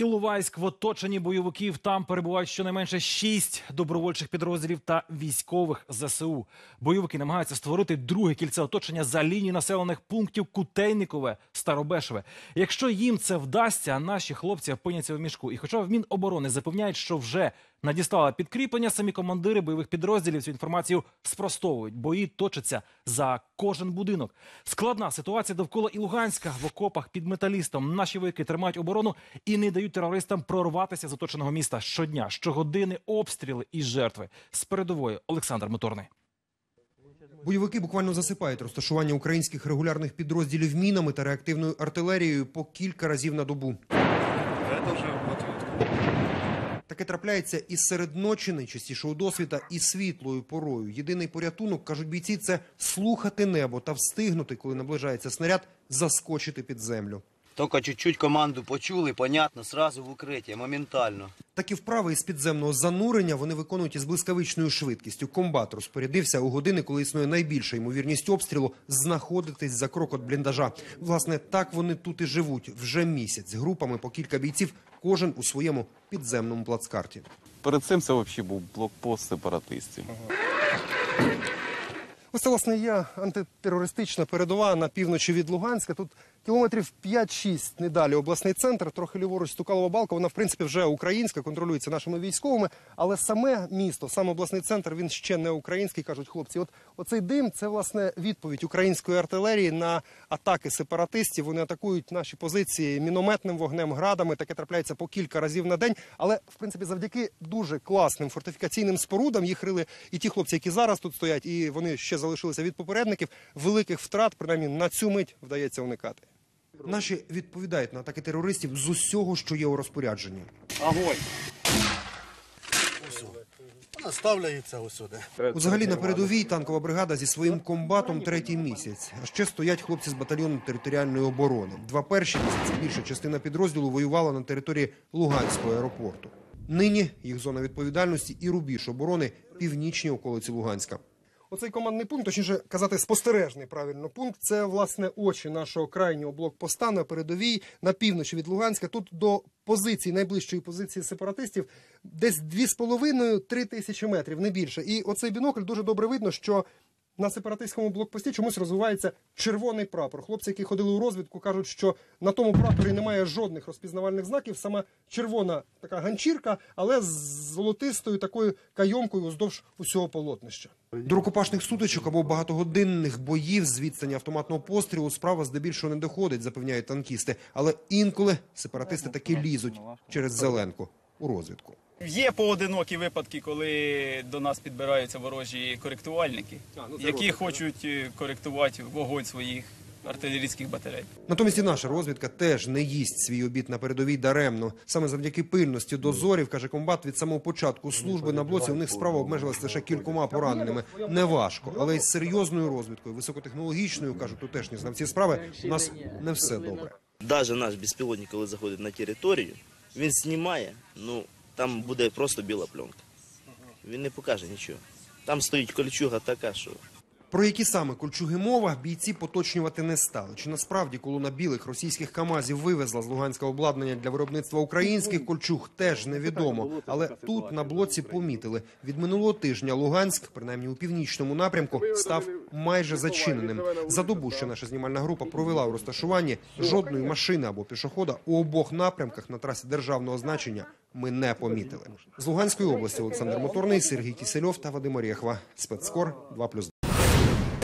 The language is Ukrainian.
Іловайськ в оточенні бойовиків. Там перебувають щонайменше шість добровольчих підрозділів та військових ЗСУ. Бойовики намагаються створити друге кільце оточення за лінії населених пунктів Кутейникове, Старобешеве. Якщо їм це вдасться, наші хлопці опиняться в мішку. І хоча в Міноборони запевняють, що вже надіслали підкріплення, самі командири бойових підрозділів цю інформацію спростовують. Бої точаться за кожен будинок. Складна ситуація довкола і Луганська в окопах під металістом. Наші вояки тримають оборону і не дають терористам прорватися з оточеного міста щодня. Щогодини обстріли і жертви. З передової Олександр Моторний. Бойовики буквально засипають розташування українських регулярних підрозділів мінами та реактивною артилерією по кілька разів на добу. Таке трапляється і серед ночі, найчастіше у досвіта, і світлою порою. Єдиний порятунок, кажуть бійці, це слухати небо та встигнути, коли наближається снаряд, заскочити під землю. Только чуть-чуть команду почули, понятно, сразу в укриття, моментально. Такі вправи із підземного занурення вони виконують із блискавичною швидкістю. Комбат розпорядився у години, коли існує найбільша ймовірність обстрілу, знаходитись за крок від бліндажа. Власне, так вони тут і живуть вже місяць. Групами по кілька бійців, кожен у своєму підземному плацкарті. Перед цим це взагалі був блокпост сепаратистів. Ось це, власне, є антитерористична передова на півночі від Луганська. Тут кілометрів 5-6 не далі обласний центр, трохи ліворуч Стукалова балка. Вона, в принципі, вже українська, контролюється нашими військовими. Але саме місто, сам обласний центр, він ще не український, кажуть хлопці. От оцей дим це власне відповідь української артилерії на атаки сепаратистів. Вони атакують наші позиції мінометним вогнем, градами. Таке трапляється по кілька разів на день. Але в принципі, завдяки дуже класним фортифікаційним спорудам їх рили і ті хлопці, які зараз тут стоять, і вони ще залишилися від попередників. Великих втрат, принаймні на цю мить вдається уникати. Наші відповідають на атаки терористів з усього, що є у розпорядженні. Вона ставляється усюди. Взагалі на передовій танкова бригада зі своїм комбатом третій місяць. А ще стоять хлопці з батальйону територіальної оборони. Два перші місяці більша частина підрозділу воювала на території Луганського аеропорту. Нині їх зона відповідальності і рубіж оборони північні околиці Луганська. Оцей командний пункт, точніше казати, спостережний правильно пункт. Це власне очі нашого крайнього блокпоста на передовій на півночі від Луганська. Тут до позиції найближчої позиції сепаратистів десь 2,5-3 тисячі метрів, не більше. І оцей бінокль дуже добре видно, що на сепаратистському блокпості чомусь розвивається червоний прапор. Хлопці, які ходили у розвідку, кажуть, що на тому прапорі немає жодних розпізнавальних знаків. Саме червона така ганчірка, але з золотистою такою кайомкою уздовж усього полотнища. До рукопашних сутичок або багатогодинних боїв з відстані автоматного пострілу справа здебільшого не доходить, запевняють танкісти. Але інколи сепаратисти таки лізуть через зеленку у розвідку. Є поодинокі випадки, коли до нас підбираються ворожі коректувальники, які хочуть е, коректувати вогонь своїх артилерійських батарей. Натомість і наша розвідка теж не їсть свій обід на передовій даремно. Саме завдяки пильності дозорів, каже комбат, від самого початку служби на блоці у них справа обмежилась лише кількома пораненими. Неважко, але із серйозною розвідкою, високотехнологічною, кажуть тутешні знавці справи, у нас не все добре. Даже наш безпілотник, коли заходить на територію, він знімає, ну там буде просто біла пленка. Він не покаже нічого. Там стоїть кольчуга така, що Про які саме кольчуги мова бійці поточнювати не стали. Чи насправді колона білих російських камазів вивезла з Луганська обладнання для виробництва українських кольчуг, теж невідомо. Але тут на блоці помітили від минулого тижня Луганськ, принаймні у північному напрямку, став майже зачиненим. За добу, що наша знімальна група провела у розташуванні, жодної машини або пішохода у обох напрямках на трасі державного значення ми не помітили. З Луганської області Олександр Моторний, Сергій Кісельов та Вадим Орєхва. Спецкор 2+,2.